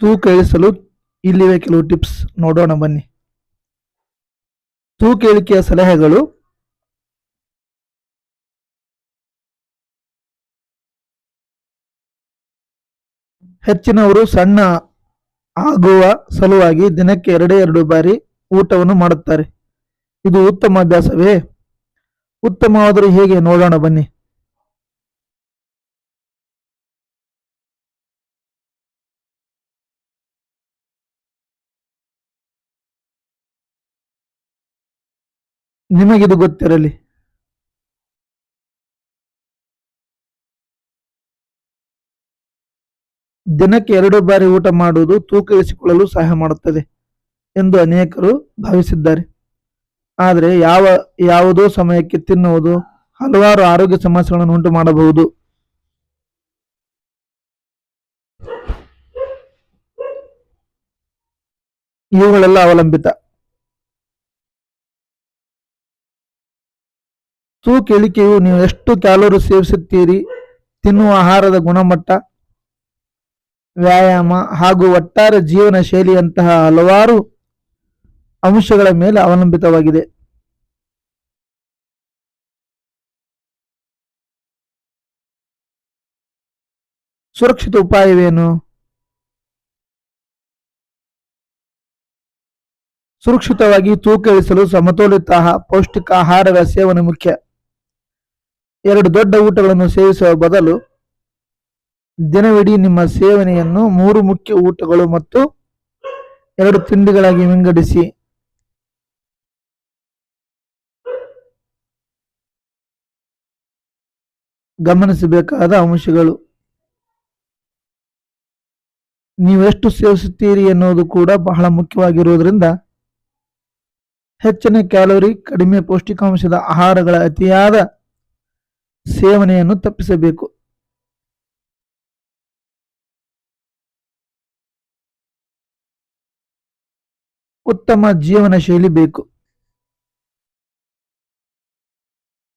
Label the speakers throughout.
Speaker 1: ತೂಕ ಇಳಿಸಲು ಇಲ್ಲಿವೆ ಕೆಲವು ಟಿಪ್ಸ್. ನೋಡೋಣ, ಬನ್ನಿ. ತೂಕ ಇಳಿಕೆಯ ಸಲಹೆಗಳು. ಹೆಚ್ಚಿನವರು ಸಣ್ಣ ಆಗುವ ಸಲುವಾಗಿ ದಿನಕ್ಕೆ ಎರಡೇ, ಎರಡು ಬಾರಿ ಊಟವನ್ನು ಮಾಡುತ್ತಾರೆ. ಇದು ಉತ್ತಮ ಅಭ್ಯಾಸವೇ? ಉತ್ತಮವಾದರೂ ಹೇಗೆ? ನೋಡೋಣ, ಬನ್ನಿ. ನಿಮಗಿದು ಗೊತ್ತಿರಲಿ. ದಿನಕ್ಕೆ ಎರಡು ಬಾರಿ ಊಟ ಮಾಡುವುದು ತೂಕ ಇಳಿಸಿಕೊಳ್ಳಲು ಸಹಾಯ ಮಾಡುತ್ತದೆ ಎಂದು ಅನೇಕರು ಭಾವಿಸಿದ್ದಾರೆ. ಆದರೆ ಯಾವ, ಯಾವುದೋ ಸಮಯಕ್ಕೆ ತಿನ್ನುವುದು ಹಲವಾರು ಆರೋಗ್ಯ ಸಮಸ್ಯೆಗಳನ್ನು ಉಂಟು ಮಾಡಬಹುದು. ಇವುಗಳೆಲ್ಲ ಅವಲಂಬಿತ. ತೂಕ ಇಳಿಕೆಯು ನೀವು ಎಷ್ಟು ಕ್ಯಾಲೋರಿ ಸೇವಿಸುತ್ತೀರಿ? ತಿನ್ನುವ ಆಹಾರದ ಗುಣಮಟ್ಟ, ವ್ಯಾಯಾಮ ಹಾಗೂ ಒಟ್ಟಾರೆ ಜೀವನ ಶೈಲಿಯಂತಹ ಹಲವಾರು ಅಂಶಗಳ ಮೇಲೆ ಅವಲಂಬಿತವಾಗಿದೆ. ಸುರಕ್ಷಿತ ಉಪಾಯವೇನು? ಸುರಕ್ಷಿತವಾಗಿ ತೂಕ ಇಳಿಸಲು ಸಮತೋಲಿತ ಪೌಷ್ಟಿಕ ಆಹಾರಗಳ ಸೇವನೆ ಮುಖ್ಯ. ಎರಡು ದೊಡ್ಡ ಊಟಗಳನ್ನು ಸೇವಿಸುವ ಬದಲು ದಿನವಿಡೀ ನಿಮ್ಮ ಸೇವನೆಯನ್ನು ಮೂರು ಮುಖ್ಯ ಊಟಗಳು ಮತ್ತು ಎರಡು ತಿಂಡಿಗಳಾಗಿ ವಿಂಗಡಿಸಿ. ಗಮನಿಸಬೇಕಾದ ಅಂಶಗಳು. ನೀವೆಷ್ಟು ಸೇವಿಸುತ್ತೀರಿ ಎನ್ನುವುದು ಕೂಡ ಬಹಳ ಮುಖ್ಯವಾಗಿರುವುದರಿಂದ ಹೆಚ್ಚಿನ ಕ್ಯಾಲೋರಿ, ಕಡಿಮೆ ಪೌಷ್ಟಿಕಾಂಶದ ಆಹಾರಗಳ ಅತಿಯಾದ ಸೇವನೆಯನ್ನು ತಪ್ಪಿಸಬೇಕು. ಉತ್ತಮ ಜೀವನ ಶೈಲಿ ಬೇಕು.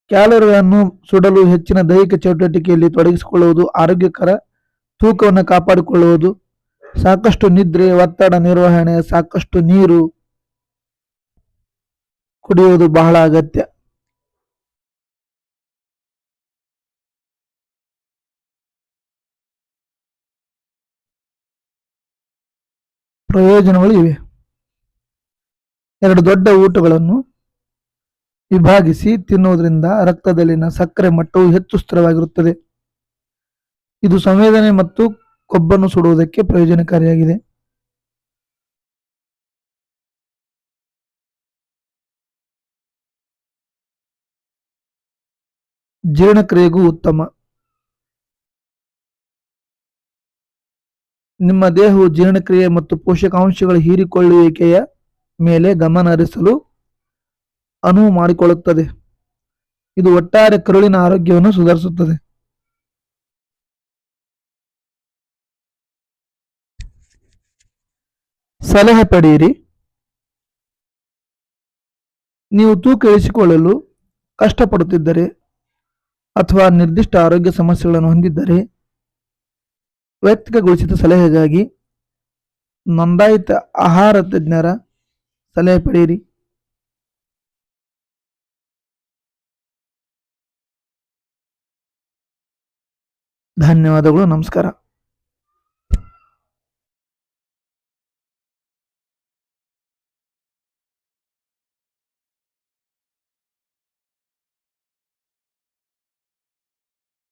Speaker 1: ಕ್ಯಾಲೋರಿಗಳನ್ನು ಸುಡಲು ಹೆಚ್ಚಿನ ದೈಹಿಕ ಚಟುವಟಿಕೆಯಲ್ಲಿ ತೊಡಗಿಸಿಕೊಳ್ಳುವುದು ಆರೋಗ್ಯಕರ, ತೂಕವನ್ನು ಕಾಪಾಡಿಕೊಳ್ಳುವುದು, ಸಾಕಷ್ಟು ನಿದ್ರೆ, ಒತ್ತಡ ನಿರ್ವಹಣೆ, ಸಾಕಷ್ಟು ನೀರು ಕುಡಿಯುವುದು ಬಹಳ ಅಗತ್ಯ. ಪ್ರಯೋಜನಗಳು ಇವೆ. ಎರಡು ದೊಡ್ಡ ಊಟಗಳನ್ನು ವಿಭಾಗಿಸಿ ತಿನ್ನುವುದರಿಂದ ರಕ್ತದಲ್ಲಿನ ಸಕ್ಕರೆ ಮಟ್ಟವು ಹೆಚ್ಚು ಸ್ಥಿರವಾಗಿರುತ್ತದೆ. ಇದು ಸಂವೇದನೆ ಮತ್ತು ಕೊಬ್ಬನ್ನು ಸುಡುವುದಕ್ಕೆ ಪ್ರಯೋಜನಕಾರಿಯಾಗಿದೆ. ಜೀರ್ಣಕ್ರಿಯೆಗೂ ಉತ್ತಮ. ನಿಮ್ಮ ದೇಹವು ಜೀರ್ಣಕ್ರಿಯೆ ಮತ್ತು ಪೋಷಕಾಂಶಗಳ ಹೀರಿಕೊಳ್ಳುವಿಕೆಯ ಮೇಲೆ ಗಮನ ಹರಿಸಲು ಅನುವು ಮಾಡಿಕೊಳ್ಳುತ್ತದೆ. ಇದು ಒಟ್ಟಾರೆ ಕರುಳಿನ ಆರೋಗ್ಯವನ್ನು ಸುಧಾರಿಸುತ್ತದೆ. ಸಲಹೆ ಪಡೆಯಿರಿ. ನೀವು ತೂಕ ಇಳಿಸಿಕೊಳ್ಳಲು ಕಷ್ಟಪಡುತ್ತಿದ್ದರೆ ಅಥವಾ ನಿರ್ದಿಷ್ಟ ಆರೋಗ್ಯ ಸಮಸ್ಯೆಗಳನ್ನು ಹೊಂದಿದ್ದರೆ ವೈಯಕ್ತಿಕಗೊಳಿಸಿದ ಸಲಹೆಗಾಗಿ ನೋಂದಾಯಿತ ಆಹಾರ ತಜ್ಞರ ಸಲಹೆ ಪಡೆಯಿರಿ. ಧನ್ಯವಾದಗಳು ನಮಸ್ಕಾರ.